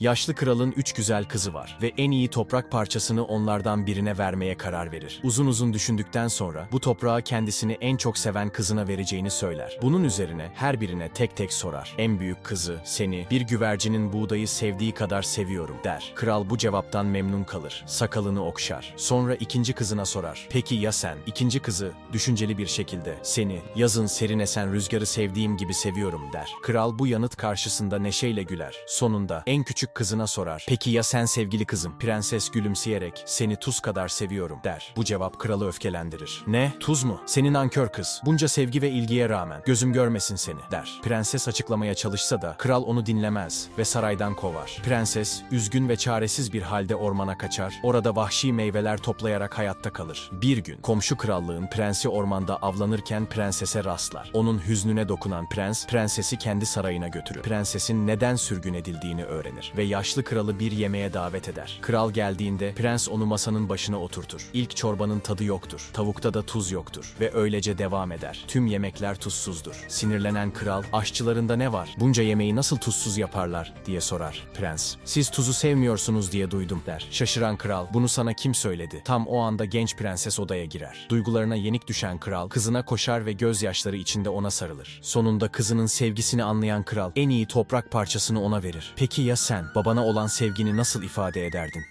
Yaşlı kralın üç güzel kızı var ve en iyi toprak parçasını onlardan birine vermeye karar verir. Uzun uzun düşündükten sonra bu toprağı kendisini en çok seven kızına vereceğini söyler. Bunun üzerine her birine tek tek sorar. En büyük kızı, seni, bir güvercinin buğdayı sevdiği kadar seviyorum der. Kral bu cevaptan memnun kalır. Sakalını okşar. Sonra ikinci kızına sorar. Peki ya sen? İkinci kızı düşünceli bir şekilde seni yazın serin esen rüzgarı sevdiğim gibi seviyorum der. Kral bu yanıt karşısında neşeyle güler. Sonunda en küçük kızına sorar. Peki ya sen sevgili kızım? Prenses gülümseyerek seni tuz kadar seviyorum der. Bu cevap kralı öfkelendirir. Ne? Tuz mu? Senin ankör kız. Bunca sevgi ve ilgiye rağmen gözüm görmesin seni der. Prenses açıklamaya çalışsa da kral onu dinlemez ve saraydan kovar. Prenses üzgün ve çaresiz bir halde ormana kaçar. Orada vahşi meyveler toplayarak hayatta kalır. Bir gün komşu krallığın prensi ormanda avlanırken prensese rastlar. Onun hüznüne dokunan prens prensesi kendi sarayına götürür. Prensesin neden sürgün edildiğini öğrenir ve yaşlı kralı bir yemeğe davet eder. Kral geldiğinde prens onu masanın başına oturtur. İlk çorbanın tadı yoktur. Tavukta da tuz yoktur ve öylece devam eder. Tüm yemekler tuzsuzdur. Sinirlenen kral aşçılarında ne var? Bunca yemeği nasıl tuzsuz yaparlar diye sorar. Prens siz tuzu sevmiyorsunuz diye duydum der. Şaşıran kral bunu sana kim söyledi? Tam o anda genç prenses odaya girer. Duygularına yenik düşen kral kızına koşar ve gözyaşları içinde ona sarılır. Sonunda kızının sevgisini anlayan kral en iyi toprak parçasını ona verir. Peki ya babana olan sevgini nasıl ifade ederdin?